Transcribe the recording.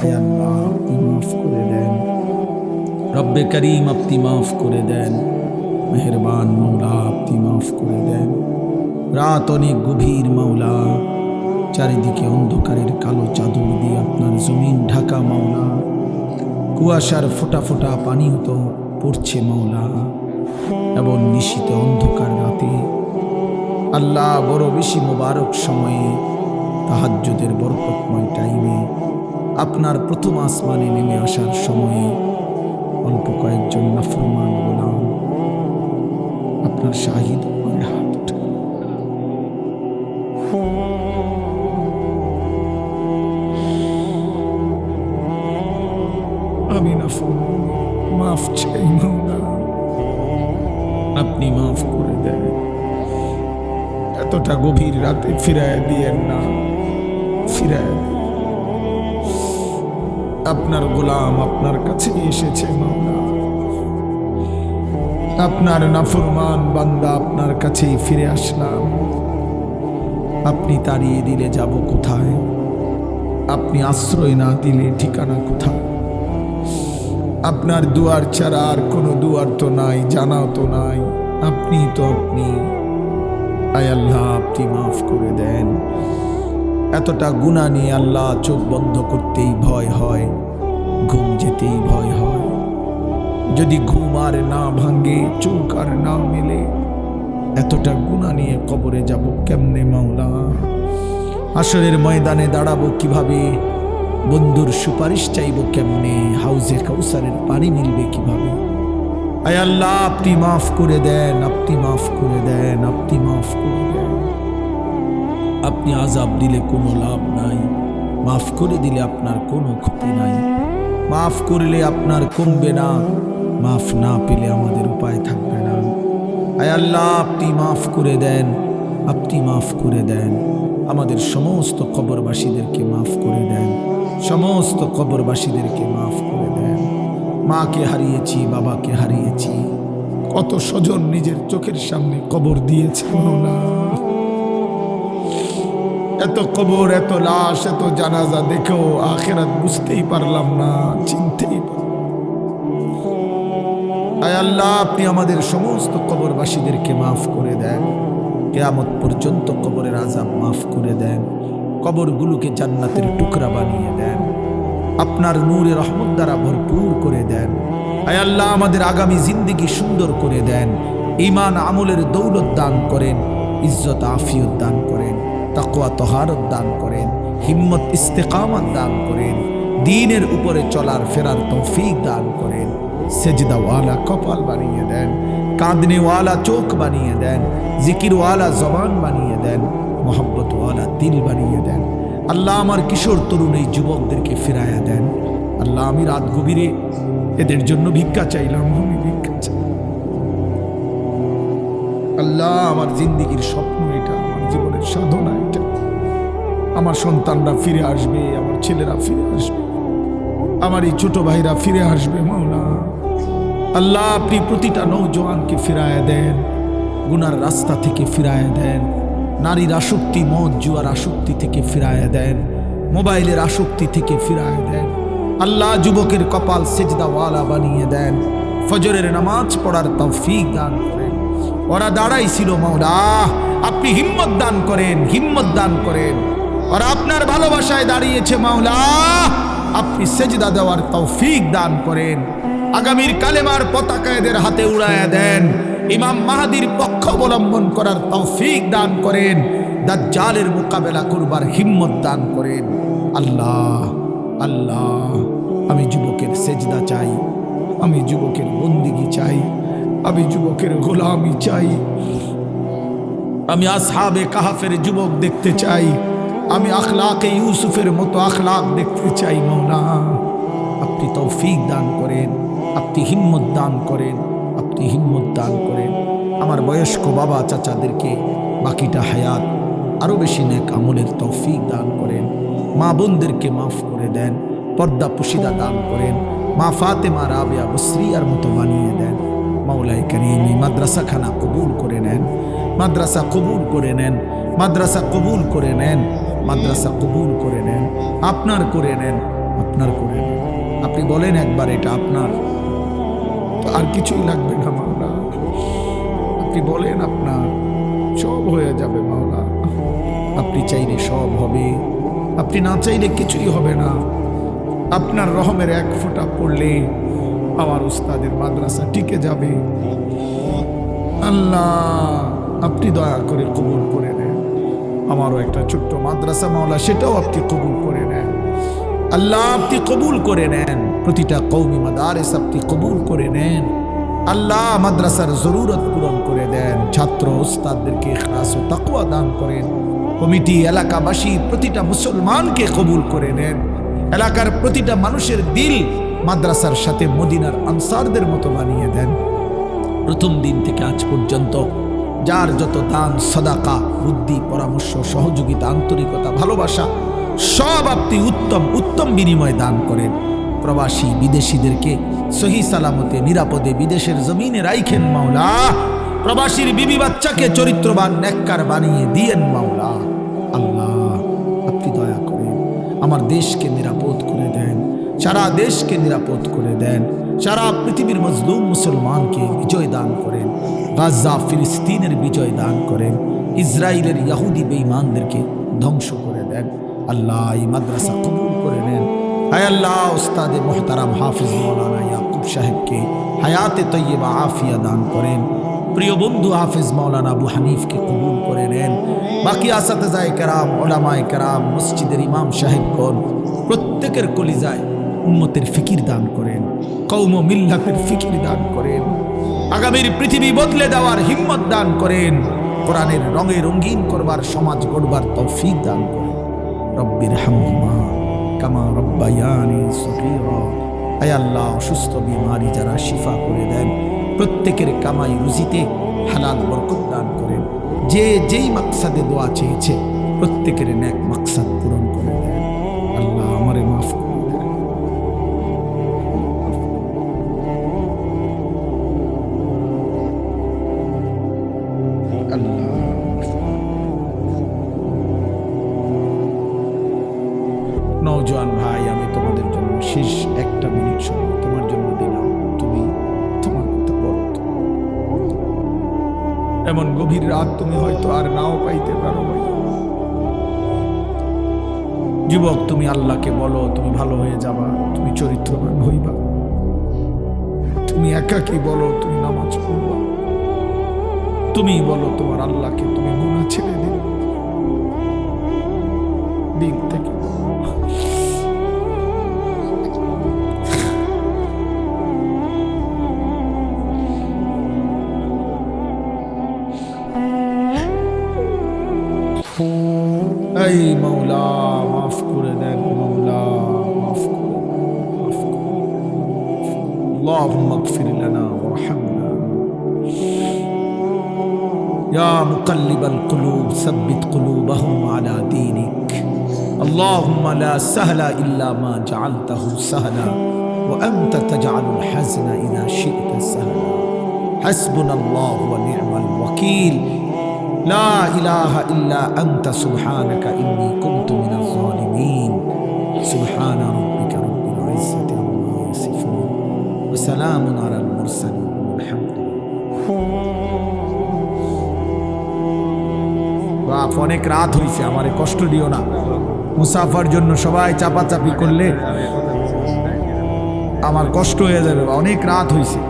হায় করে দেন। রব্বে করিম, আপনি মাফ করে দেন। মেহরবান মৌলা, আপনি মাফ করে দেন। রাত অনেক গভীর মাওলা চারিদিকে অন্ধকারের কালো চাদর দিয়ে আপনার জমিন ঢাকা মাওলা কুয়াশার ফোটা ফোটা পানি তো পড়ছে মাওলা এবং নিশিত অন্ধকার রাতে, আল্লাহ বড় বেশি মোবারক সময়ে তাহাজ্জুদের বরকতময় টাইমে আপনার প্রথম আসমানে নেমে আসার সময়ে অল্প কয়েকজন নাফরমান গোলাম আপনার শাহিদ করে আমি নাফরমান, মাফ চাই মাওলা আপনি মাফ করে দেন। এতটা গভীর রাতে ফিরায় দিয়েন না। ফিরায়। আপনার গোলাম আপনার কাছে এসেছে আপনার নাফরমান বান্দা আপনার কাছেই ফিরে আসলাম। আপনি তাড়িয়ে দিলে যাব কোথায়? আপনি আশ্রয় না দিলে ঠিকানা কোথায়? আপনার দুয়ার ছাড়া আর কোনো দুয়ার তো নাই, জানাও তো নাই। আপনি তো আপনি। আয় আল্লাহ, আপনি মাফ করে দেন। এতটা গুণা নিয়ে আল্লাহ চোখ বন্ধ করতেই ভয় হয়, ঘুম যেতেই ভয় হয়। যদি ঘুম আর না ভাঙ্গে চোখ আর না মেলে, এতটা গুণা নিয়ে কবরে যাব কেমনে মাওলা? আসরের ময়দানে দাঁড়াবো কীভাবে? বন্ধুর সুপারিশ চাইব কেমনে? হাউজে কাউসারের পানি মিলবে কীভাবে? আয় আল্লাহ, আপনি মাফ করে দেন, আপনি মাফ করে দেন, আপনি মাফ করে দেন। আপনি আজাব দিলে কোনো লাভ নাই। মাফ করে দিলে আপনার কোনো ক্ষতি নাই। মাফ করলে আপনার কমবে না। মাফ না পেলে আমাদের উপায় থাকবে না। আয় আল্লাহ, আপনি মাফ করে দেন। আপনি মাফ করে দেন। আমাদের সমস্ত কবরবাসীদেরকে মাফ করে দেন। সমস্ত কবরবাসীদেরকে মাফ করে দেন। মাকে হারিয়েছি, বাবাকে হারিয়েছি। কত স্বজন নিজের চোখের সামনে কবর দিয়েছে না। এত কবর, এত লাশ, এত জানাজা দেখেও আখেরাত বুঝতেই পারলাম না, চিনতেই আয় আল্লাহ, আপনি আমাদের সমস্ত কবরবাসীদেরকে মাফ করে দেন। কেয়ামত পর্যন্ত কবরের আজাব মাফ করে দেন। কবরগুলোকে জান্নাতের টুকরা বানিয়ে দেন। আপনার নূরে রহমত দ্বারা ভরপুর করে দেন। আয় আল্লাহ, আমাদের আগামী জিন্দিগি সুন্দর করে দেন। ইমান আমলের দৌলত দান করেন, ইজ্জত, আফিয়ত দান করেন। তাকওয়া তহারত দান করেন, হিম্মত ইস্তেকামত দান করেন, দিনের উপরে চলার ফেরার তৌফিক দান করেন। সেজদাওয়ালা কপাল বানিয়ে দেন, কাঁদনেওয়ালা চোখ বানিয়ে দেন, জিকিরওয়ালা জবান বানিয়ে দেন, মোহাব্বতওয়ালা দিল বানিয়ে দেন। আল্লাহ আমার কিশোর তরুণ এই যুবকদেরকে ফিরাইয়া দেন। আল্লাহ আমি রাত গভীরে এদের জন্য ভিক্ষা চাইলাম, আমি ভিক্ষা চাই। আল্লাহ আমার জিন্দিগির স্বপ্ন এটা। আমার সন্তানরা ফিরে আসবে, আমার ছেলেরা ফিরে আসবে, আমার এই ছোট ভাইরা ফিরে আসবে, মাওলা। আল্লাহ আপনি প্রতিটা নৌজওয়ানকে ফিরায় দেন, গুনার রাস্তা থেকে ফিরায় দেন, নারীর আসক্তি, মদ, জুয়ার আসক্তি থেকে ফিরায় দেন, মোবাইলের আসক্তি থেকে ফিরায় দেন, আল্লাহ যুবকের কপাল সেজদাওয়ালা বানিয়ে দেন, ফজরের নামাজ পড়ার তৌফিক দান করেন। ওরা দাঁড়াই ছিল মাওলা, আপনি হিম্মত দান করেন, হিম্মত দান করেন। ওরা আপনার ভালোবাসায় দাঁড়িয়েছে মাওলা। আপনি সেজদা দেওয়ার তৌফিক দান করেন। আগামীর কালেমার পতাকা এদের হাতে উড়ায়া দেন। ইমাম মাহাদির পক্ষ অবলম্বন করার তৌফিক দান করেন। দাজ্জালের মোকাবেলা করবার হিম্মত দান করেন। আল্লাহ আল্লাহ, আমি যুবকের সেজদা চাই। আমি যুবকের বন্দিগি চাই। আমি যুবকের গোলামি চাই। আমি আসহাবে কাহাফের যুবক দেখতে চাই। আমি আখলাকে ইউসুফের মতো আখলাক দেখতে চাই মৌনা আপনি তৌফিক দান করেন, আপনি হিম্মত দান করেন, আপনি হিম্মত দান করেন। আমার বয়স্ক বাবা চাচাদেরকে বাকিটা হায়াত আরও বেশি নেক আমলের তৌফিক দান করেন। মা বোনদেরকে মাফ করে দেন, পর্দা পুশিদা দান করেন। মা ফাতেমা, রাবিয়া, বসরিয়ার মতো বানিয়ে দেন। মাওলাই এই মাদ্রাসাখানা কবুল করে নেন। মাদ্রাসা কবুল করে নেন, মাদ্রাসা কবুল করে নেন। মাদ্রাসা কবুল করে নেন, আপনার করে নেন, আপনার করে নেন। আপনি বলেন একবার এটা আপনার। আর কিছুই লাগবে না, মাওলা। আপনি বলেন আপনার, সব হয়ে যাবে, মাওলা। আপনি চাইলে সব হবে, আপনি না চাইলে কিছুই হবে না। আপনার রহমের এক ফোঁটা পড়লে আমার উস্তাদের মাদ্রাসা টিকে যাবে। আল্লাহ, আপনি দয়া করে কবুল করে নেন। আমারও একটা ছোট্ট মাদ্রাসা মাওলা, সেটাও আপনি কবুল করে নেন। আল্লাহ আপনি কবুল করে নেন। প্রতিটা কৌমি মাদারেস আপনি কবুল করে নেন। আল্লাহ মাদ্রাসার জরুরত পূরণ করে দেন। ছাত্র ওস্তাদদেরকে খাস ও তাকুয়া দান করেন। কমিটি এলাকাবাসী প্রতিটা মুসলমানকে কবুল করে নেন। এলাকার প্রতিটা মানুষের দিল মাদ্রাসার সাথে মদিনার আনসারদের মতো বানিয়ে দেন। প্রথম দিন থেকে আজ পর্যন্ত যার যত দান, সদাকা, বুদ্ধি, পরামর্শ, সহযোগিতা, আন্তরিকতা, ভালোবাসা, সব আপনি উত্তম উত্তম বিনিময় দান করেন। প্রবাসী বিদেশিদেরকে সহি সালামতে, নিরাপদে বিদেশের জমিনে রাইখেন মাওলা। প্রবাসীর বিবি বাচ্চাকে চরিত্রবান নেককার বানিয়ে দিয়েন মাওলা। আল্লাহ, আপনি দয়া করেন, আমার দেশকে নিরাপদ করে দেন, সারা দেশকে নিরাপদ করে দেন। সারা পৃথিবীর মজলুম মুসলমানকে বিজয় দান করেন গাজা ফিলিস্তিনের বিজয় দান করেন ইসরায়েলের ইয়াহুদি বেঈমানদেরকে ধ্বংস করে দেন। আল্লাহ এই মাদ্রাসা কবুল করে নেন। হায় আল্লাহ, উস্তাদে মোহতারাম হাফিজ মৌলানা ইয়াকুব সাহেবকে হায়াতে তৈয়বা আফিয়া দান করেন। প্রিয় বন্ধু হাফিজ মাওলানা আবু হানিফকে কবুল করে নেন। বাকি আসাতে যায় কেরাম, ওলামায় কেরাম, মসজিদের ইমাম সাহেবগণ প্রত্যেকের কলিজায় উম্মতের ফিকির দান করেন কৌম মিল্লাতের ফিকির দান করেন, আগামীর পৃথিবী বদলে দেওয়ার হিম্মত দান করেন, কোরআনের রঙে রঙিন করবার, সমাজ গড়বার তৌফিক দান করেন। রব্বির হামহুমা কামা রব্বায়ানি সগীরা। আয় আল্লাহ, অসুস্থ বিমারি যারা শিফা করে দেন, প্রত্যেকের কামাই রুজিতে হালাল বরকত দান করেন। যে যেই মাকসাদে দোয়া চেয়েছে, প্রত্যেকের ন্যাক মাকসাদ পূরণ করে দেন। আল্লাহ। ভাই, আমি তোমাদের জন্য শেষ একটা মিনিট সময় তোমার জন্য দিলাম। তুমি তোমার কথা বলো এমন গভীর রাত তুমি হয়তো আর নাও পাইতে পারো যুবক, তুমি আল্লাহকে বলো, তুমি ভালো হয়ে যাবা, তুমি চরিত্রবান হইবা। তুমি একাকি বলো, তুমি নামাজ পড়বা। তুমি বলো তোমার আল্লাহকে তুমি গুণা ছেড়ে দিন দিন থেকে এই মৌলা মাফ করে দেন মৌলা মাফ করে দেন, মাফ করে দেন। اللهم اغفر مقلب القلوب ثبت قلوبهم على دينك. اللهم لا سهل إلا ما جعلته سهلا وأنت تجعل الحزن إذا شئت سهلا. حسبنا الله ونعم الوكيل. لا إله إلا أنت سبحانك إني كنت من الظالمين. سبحان ربك رب العزة عما يصفون وسلام على المرسلين والحمد لله. বাপ, অনেক রাত হয়েছে আমার কষ্ট দিও না। মুসাফার জন্য সবাই চাপাচাপি করলে আমার কষ্ট হয়ে যাবে বা অনেক রাত হয়েছে